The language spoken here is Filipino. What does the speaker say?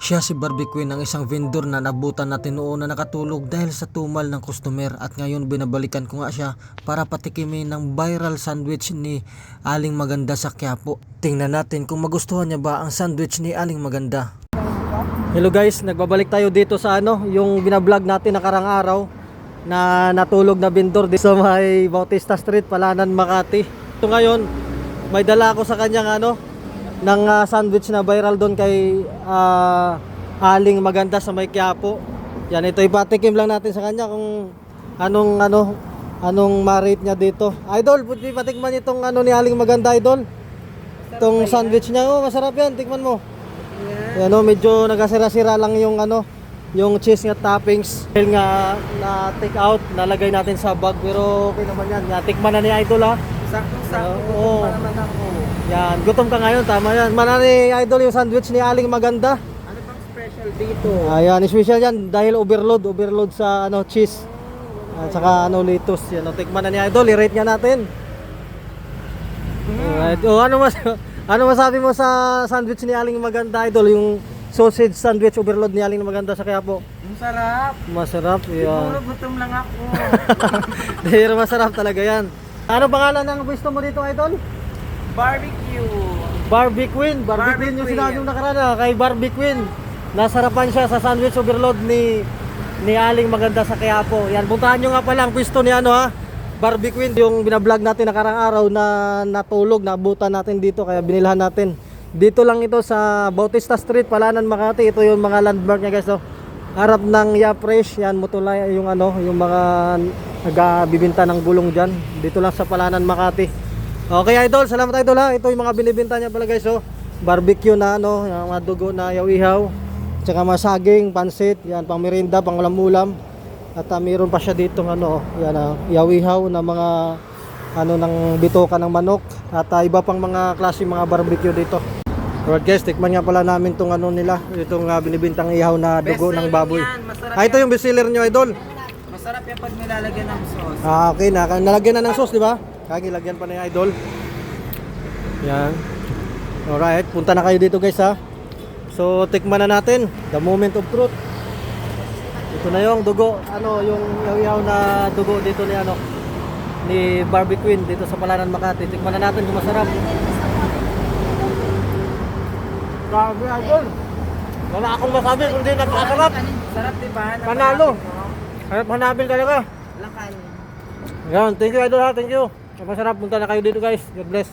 Siya si Barbie Queen ang isang vendor na nabutan natin noon na nakatulog dahil sa tumal ng customer at ngayon binabalikan ko nga siya para patikimin ng viral sandwich ni Aling Maganda sa Quiapo. Tingnan natin kung magustuhan niya ba ang sandwich ni Aling Maganda. Hello guys, nagbabalik tayo dito sa ano, yung binablog natin nakarang araw na natulog na vendor dito sa may Bautista Street, Palanan, Makati. Ito ngayon, may dala ako sa kanyang ano, ng ah, sandwich na viral doon kay ah, Aling Maganda sa may Quiapo. Yan, ito ipatikim lang natin sa kanya kung anong ano anong ma-rate niya dito. Idol, pwede patikman itong ano ni Aling Maganda, Idol. Itong sandwich niya, oh, masarap yan, tikman mo. Yan oh, medyo nagasira-sira lang yung ano, yung cheese nga toppings. Dahil nga na take out, nalagay natin sa bag pero okay naman yan. Natikman na ni Idol ha. Sakto-sakto Oo. gutom pa naman ako. Yan, gutom ka ngayon, tama yan. Manani Idol yung sandwich ni Aling Maganda. Ano pang special dito? Ayan, special yan dahil overload, overload sa ano cheese. At saka ano lettuce. Yan, oh, tikman na ni Idol, i-rate nga natin. Alright. Oh, ano mas ano masabi mo sa sandwich ni Aling Maganda Idol, yung sausage sandwich overload ni Aling Maganda sa Quiapo? Ang sarap. Masarap, Siguro yan. gutom lang ako. Pero masarap talaga yan. Ano pangalan ng gusto mo dito, Idol? Barbecue. Barbie Queen. Barbie, Barbie Queen yung Queen. sinabi mo nakaraan ah, kay Barbie Queen. Nasarapan siya sa sandwich overload ni ni Aling Maganda sa Quiapo. Yan, puntahan nyo nga pala ang pwesto ni ano ha. Barbie Queen, yung binablog natin nakarang araw na natulog, nabutan natin dito kaya binilhan natin. Dito lang ito sa Bautista Street, Palanan, Makati. Ito yung mga landmark niya guys. Oh. Harap ng Yapresh, yan mutulay yung ano, yung mga nagbibinta ng gulong diyan. Dito lang sa Palanan, Makati. Okay idol, salamat idol ha. Ito yung mga binibenta niya pala guys oh. Barbecue na ano, yung mga dugo na yaw-ihaw. Tsaka mga saging, pansit, yan pang merinda, pang ulam-ulam. At ah, mayroon pa siya dito ano, yan ah, yaw-ihaw na mga ano ng bitoka ng manok at ah, iba pang mga klase mga barbecue dito. Alright guys, tikman nga pala namin tong ano nila, itong ah, binibintang ihaw na dugo ng baboy. yan. Ah, ito yung bestseller nyo idol. Masarap yan pag nilalagyan ng sauce. Ah, okay na. Nalagyan na ng sauce, di ba? Kagi, lagyan pa na yung idol. Yan. Alright, punta na kayo dito guys ha. So, tikman na natin. The moment of truth. Ito na yung dugo. Ano, yung yaw na dugo dito ni ano ni Barbie Queen dito sa Palanan Makati. Tikman na natin kung masarap. Grabe idol. Wala akong masabi kundi napakasarap. Sarap di ba? Panalo. Harap hanapin talaga. Lakan. Yan, thank you idol ha, thank you. Masarap, punta na kayo dito guys. God bless.